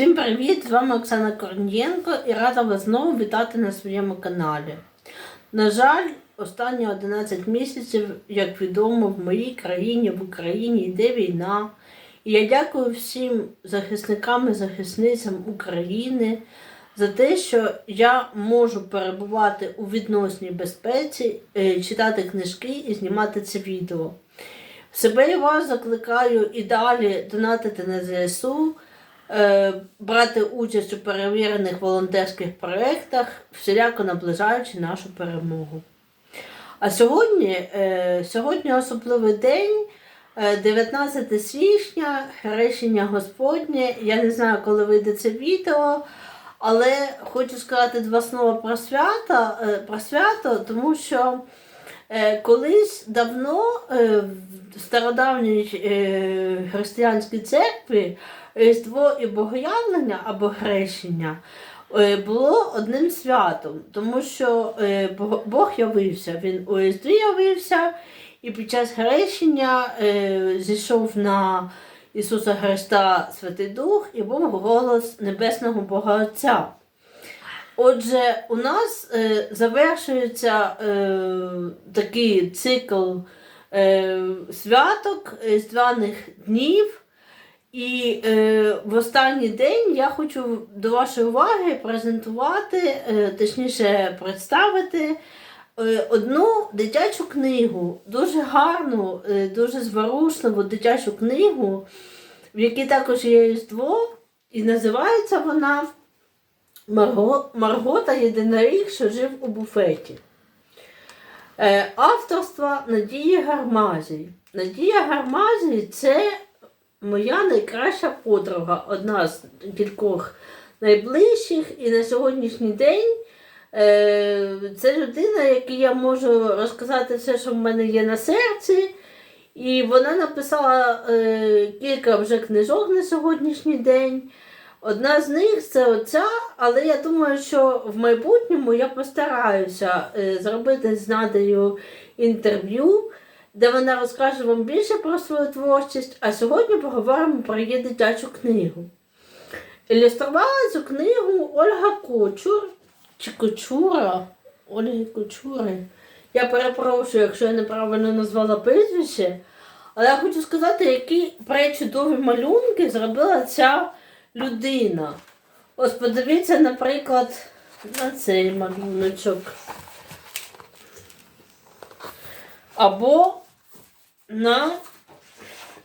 Всім привіт! З вами Оксана Корнієнко і рада вас знову вітати на своєму каналі. На жаль, останні 11 місяців, як відомо, в моїй країні, в Україні йде війна. І я дякую всім захисникам і захисницям України за те, що я можу перебувати у відносній безпеці, е, читати книжки і знімати це відео. Себе і вас закликаю і далі донатити на ЗСУ, брати участь у перевірених волонтерських проєктах, всіляко наближаючи нашу перемогу. А сьогодні, е, сьогодні особливий день, е, 19 січня, хрещення Господнє. Я не знаю, коли вийде це відео, але хочу сказати два слова про свято, е, про свято тому що е, колись давно е, в стародавній е, християнській церкві Різдво і Богоявлення або хрещення е, було одним святом, тому що е, Бог- явився, він у Різдві явився, і під час хрещення е, зійшов на Ісуса Христа Святий Дух і був голос Небесного Бога Отця. Отже, у нас е, завершується е, такий цикл е, святок, різдвяних днів. І е, в останній день я хочу до вашої уваги презентувати, е, точніше представити е, одну дитячу книгу, дуже гарну, е, дуже зворушливу дитячу книгу, в якій також є різдво, і називається вона Марго, Марго та єдиноріг, що жив у буфеті. Е, авторства Надії Гармазій. Надія Гармазій це моя найкраща подруга, одна з кількох найближчих. І на сьогоднішній день е, це людина, якій я можу розказати все, що в мене є на серці. І вона написала е, кілька вже книжок на сьогоднішній день. Одна з них це оця, але я думаю, що в майбутньому я постараюся е, зробити з Надею інтерв'ю, де вона розкаже вам більше про свою творчість, а сьогодні поговоримо про її дитячу книгу. Ілюструвала цю книгу Ольга Кочур чи Кочура. Ольги Кочури. Я перепрошую, якщо я неправильно назвала прізвище, але я хочу сказати, які пречудові малюнки зробила ця людина. Ось подивіться, наприклад, на цей малюночок. Або на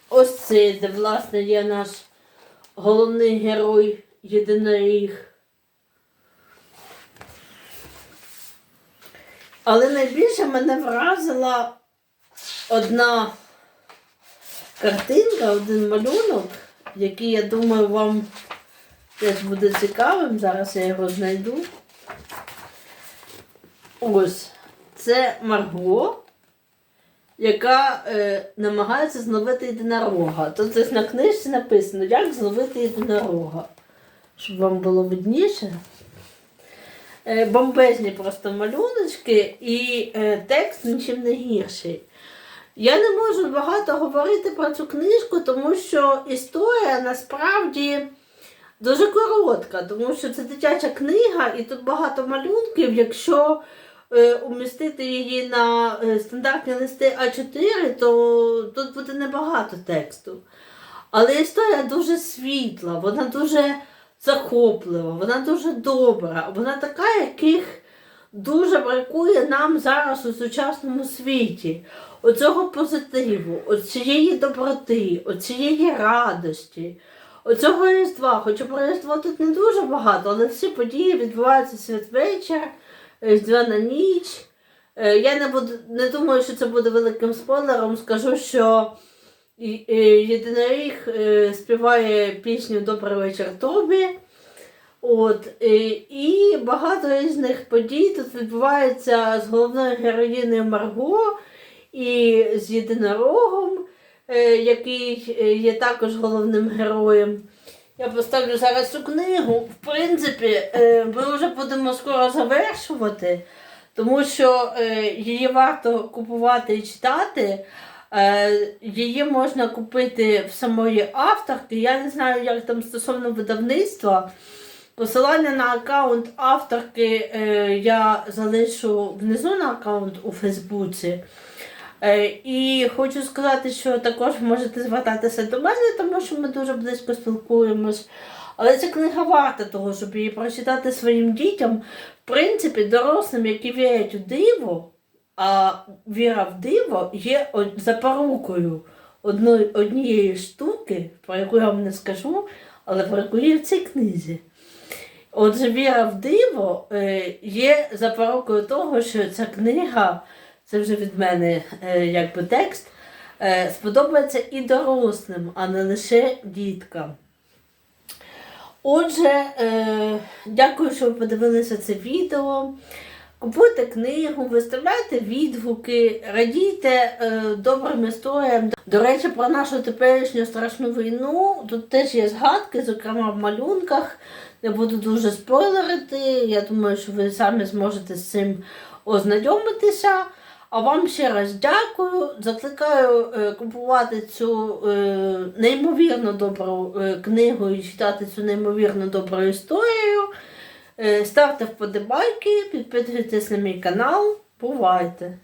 ось цей, де, власне, є наш головний герой єдиноріг. Але найбільше мене вразила одна картинка, один малюнок, який, я думаю, вам теж буде цікавим. Зараз я його знайду. Ось. Це Марго, яка е, намагається зловити єдинорога. Тут на книжці написано, як зловити єдинорога. Щоб вам було видніше. Е, бомбезні просто малюночки і е, текст нічим не гірший. Я не можу багато говорити про цю книжку, тому що історія насправді дуже коротка, тому що це дитяча книга і тут багато малюнків. Якщо умістити її на е, стандартні листи А4, то тут буде небагато тексту. Але історія дуже світла, вона дуже захоплива, вона дуже добра, вона така, яких дуже бракує нам зараз у сучасному світі. Оцього позитиву, оцієї доброти, оцієї радості, оцього Різдва. Хоча про Різдво тут не дуже багато, але всі події відбуваються святвечір, Різдвяна ніч. Е, Я не буду не думаю, що це буде великим спойлером. Скажу, що е, єдиноріг е, співає пісню Добрий вечір тобі. От, і багато різних подій тут відбувається з головною героїною Марго і з єдинорогом, який є також головним героєм. Я поставлю зараз цю книгу. В принципі, е, ми вже будемо скоро завершувати, тому що е, її варто купувати і читати. Е, Її можна купити в самої авторки. Я не знаю, як там стосовно видавництва. Посилання на аккаунт авторки я залишу внизу на аккаунт у Фейсбуці. Е, і хочу сказати, що також можете звертатися до мене, тому що ми дуже близько спілкуємось. Але ця книга варта того, щоб її прочитати своїм дітям. В принципі, дорослим, які вірять у диво, а віра в диво є запорукою однієї штуки, про яку я вам не скажу, але про яку є в цій книзі. Отже, віра в диво е, є запорукою того, що ця книга, це вже від мене е, якби текст, е, сподобається і дорослим, а не лише діткам. Отже, е, дякую, що ви подивилися це відео. Купуйте книгу, виставляйте відгуки, радійте добрим історіям. До речі, про нашу теперішню страшну війну. Тут теж є згадки, зокрема в малюнках. Не буду дуже спойлерити. Я думаю, що ви самі зможете з цим ознайомитися. А вам ще раз дякую. Закликаю е, купувати цю е, неймовірно добру е, книгу і читати цю неймовірно добру історію. Ставте вподобайки, підписуйтесь на мій канал. Бувайте!